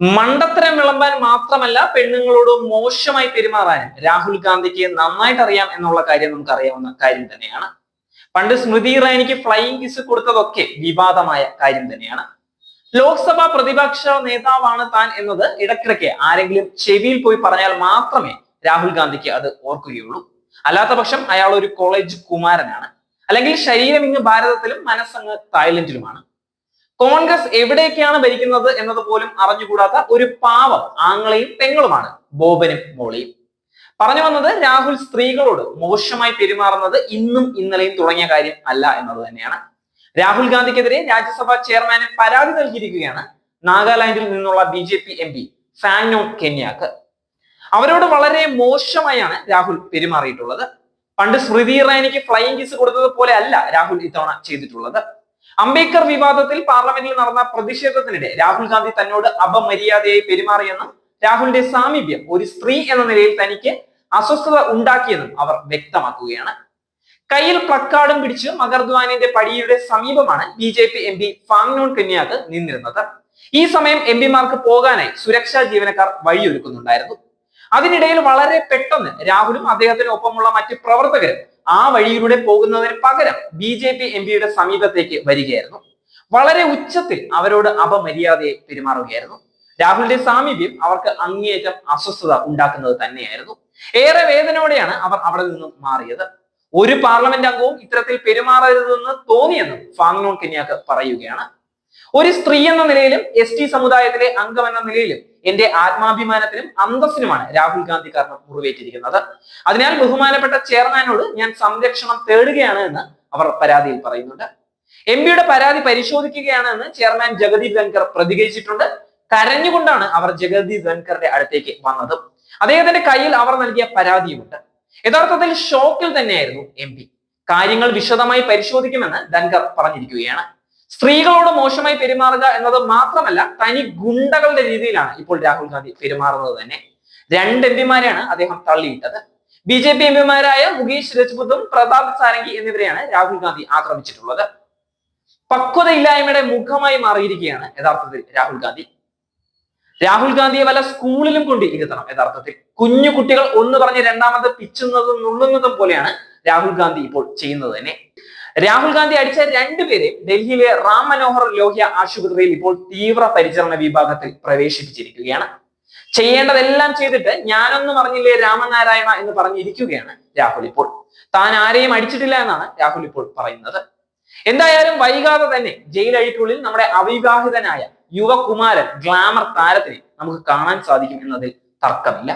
മണ്ടത്തരം വിളമ്പാൻ മാത്രമല്ല പെണ്ണുങ്ങളോട് മോശമായി പെരുമാറാനും രാഹുൽ ഗാന്ധിക്ക് നന്നായിട്ട് അറിയാം എന്നുള്ള കാര്യം നമുക്ക് അറിയാവുന്ന കാര്യം തന്നെയാണ്. പണ്ട് സ്മൃതി ഇറാനിക്ക് ഫ്ലൈയിങ് കിസ് കൊടുത്തതൊക്കെ വിവാദമായ കാര്യം തന്നെയാണ്. ലോക്സഭാ പ്രതിപക്ഷ നേതാവാണ് താൻ എന്നത് ഇടയ്ക്കിടയ്ക്ക് ആരെങ്കിലും ചെവിയിൽ പോയി പറഞ്ഞാൽ മാത്രമേ രാഹുൽ ഗാന്ധിക്ക് അത് ഓർക്കുകയുള്ളൂ. അല്ലാത്ത പക്ഷം അയാൾ ഒരു കോളേജ് കുമാരനാണ്. അല്ലെങ്കിൽ ശരീരം ഇങ്ങ് ഭാരതത്തിലും മനസ്സങ്ങ് തായ്ലൻഡിലുമാണ്. കോൺഗ്രസ് എവിടേക്കാണ് ഭരിക്കുന്നത് എന്നത് പോലും അറിഞ്ഞുകൂടാത്ത ഒരു പാവം ആങ്ങളെയും പെങ്ങളുമാണ് ബോബനും മോളിയും. പറഞ്ഞു വന്നത് രാഹുൽ സ്ത്രീകളോട് മോശമായി പെരുമാറുന്നത് ഇന്നും ഇന്നലെയും തുടങ്ങിയ കാര്യം അല്ല എന്നത് തന്നെയാണ്. രാഹുൽ ഗാന്ധിക്കെതിരെ രാജ്യസഭാ ചെയർമാന് പരാതി നൽകിയിരിക്കുകയാണ് നാഗാലാൻഡിൽ നിന്നുള്ള B J P M P Phangnon Konyak. അവരോട് വളരെ മോശമായാണ് രാഹുൽ പെരുമാറിയിട്ടുള്ളത്. പണ്ട് സ്മൃതി ഇറാനിക്ക് ഫ്ലൈയിങ് കിസ് കൊടുത്തത് പോലെ അല്ല രാഹുൽ ഇത്തവണ ചെയ്തിട്ടുള്ളത്. അംബേദ്കർ വിവാദത്തിൽ പാർലമെന്റിൽ നടന്ന പ്രതിഷേധത്തിനിടെ രാഹുൽ ഗാന്ധി തന്നോട് അപമര്യാദയായി പെരുമാറിയെന്നും രാഹുലിന്റെ സാമീപ്യം ഒരു സ്ത്രീ എന്ന നിലയിൽ തനിക്ക് അസ്വസ്ഥത ഉണ്ടാക്കിയെന്നും അവർ വ്യക്തമാക്കുകയാണ്. കയ്യിൽ പ്ലക്കാർഡും പിടിച്ച് മകർദ്വാനിന്റെ പടിയുടെ സമീപമാണ് B J P M P Phangnon Konyak നിന്നിരുന്നത്. ഈ സമയം എം പിമാർക്ക് പോകാനായി സുരക്ഷാ ജീവനക്കാർ വഴിയൊരുക്കുന്നുണ്ടായിരുന്നു. അതിനിടയിൽ വളരെ പെട്ടെന്ന് രാഹുലും അദ്ദേഹത്തിന് ഒപ്പമുള്ള മറ്റ് പ്രവർത്തകരും ആ വഴിയിലൂടെ പോകുന്നതിന് പകരം ബി ജെ പി എം പിയുടെ സമീപത്തേക്ക് വരികയായിരുന്നു. വളരെ ഉച്ചത്തിൽ അവരോട് അപമര്യാദയെ പെരുമാറുകയായിരുന്നു. രാഹുലിന്റെ സാമീപ്യം അവർക്ക് അങ്ങേയറ്റം അസ്വസ്ഥത ഉണ്ടാക്കുന്നത് തന്നെയായിരുന്നു. ഏറെ വേദനയോടെയാണ് അവർ അവിടെ നിന്നും മാറിയത്. ഒരു പാർലമെന്റ് അംഗവും ഇത്തരത്തിൽ പെരുമാറരുതെന്ന് തോന്നിയെന്നും ഫാങ്നോൺ കന്യാക്ക് പറയുകയാണ്. ഒരു സ്ത്രീ എന്ന നിലയിലും എസ് ടി സമുദായത്തിലെ അംഗം എന്ന നിലയിലും എന്റെ ആത്മാഭിമാനത്തിനും അന്തസ്സിനുമാണ് രാഹുൽ ഗാന്ധി കാരണം മുറിവേറ്റിരിക്കുന്നത് അതിനാൽ ബഹുമാനപ്പെട്ട ചെയർമാനോട് ഞാൻ സംരക്ഷണം തേടുകയാണ് എന്ന് അവർ പരാതിയിൽ പറയുന്നുണ്ട്. എം പിയുടെ പരാതി പരിശോധിക്കുകയാണ് എന്ന് ചെയർമാൻ ജഗദീപ് ധൻകർ പ്രതികരിച്ചിട്ടുണ്ട്. കരഞ്ഞുകൊണ്ടാണ് അവർ ജഗദീപ് ധൻകറിന്റെ അടുത്തേക്ക് വന്നത്. അദ്ദേഹത്തിന്റെ കയ്യിൽ അവർ നൽകിയ പരാതിയുമുണ്ട്. യഥാർത്ഥത്തിൽ ഷോക്കിൽ തന്നെയായിരുന്നു എം കാര്യങ്ങൾ വിശദമായി പരിശോധിക്കുമെന്ന് ധൻകർ പറഞ്ഞിരിക്കുകയാണ്. സ്ത്രീകളോട് മോശമായി പെരുമാറുക എന്നത് മാത്രമല്ല തനി ഗുണ്ടകളുടെ രീതിയിലാണ് ഇപ്പോൾ രാഹുൽ ഗാന്ധി പെരുമാറുന്നത് തന്നെ. രണ്ട് എം പിമാരെയാണ് അദ്ദേഹം തള്ളിയിട്ടത്. ബി ജെ പി എം പിമാരായ മുകേഷ് രജ്പുത്തും പ്രതാപ് സാരംഗി എന്നിവരെയാണ് രാഹുൽ ഗാന്ധി ആക്രമിച്ചിട്ടുള്ളത്. പക്വതയില്ലായ്മയുടെ മുഖമായി മാറിയിരിക്കുകയാണ് യഥാർത്ഥത്തിൽ രാഹുൽ ഗാന്ധി. രാഹുൽ ഗാന്ധിയെ വല്ല സ്കൂളിലും കൊണ്ട് ഇരുത്തണം യഥാർത്ഥത്തിൽ. കുഞ്ഞു കുട്ടികൾ ഒന്ന് പറഞ്ഞ് രണ്ടാമത് പിച്ചുന്നതും നുള്ളുന്നതും പോലെയാണ് രാഹുൽ ഗാന്ധി ഇപ്പോൾ ചെയ്യുന്നത് തന്നെ. രാഹുൽ ഗാന്ധി അടിച്ച രണ്ടുപേരെ ഡൽഹിയിലെ റാം മനോഹർ ലോഹ്യ ആശുപത്രിയിൽ ഇപ്പോൾ തീവ്ര പരിചരണ വിഭാഗത്തിൽ പ്രവേശിപ്പിച്ചിരിക്കുകയാണ്. ചെയ്യേണ്ടതെല്ലാം ചെയ്തിട്ട് ഞാനൊന്നും അറിഞ്ഞില്ലേ രാമനാരായണ എന്ന് പറഞ്ഞിരിക്കുകയാണ് രാഹുൽ ഇപ്പോൾ. താൻ ആരെയും അടിച്ചിട്ടില്ല എന്നാണ് രാഹുൽ ഇപ്പോൾ പറയുന്നത്. എന്തായാലും വൈകാതെ തന്നെ ജയിലഴിക്കുള്ളിൽ നമ്മുടെ അവിവാഹിതനായ യുവകുമാരൻ ഗ്ലാമർ താരത്തിനെ നമുക്ക് കാണാൻ സാധിക്കും എന്നതിൽ തർക്കമില്ല.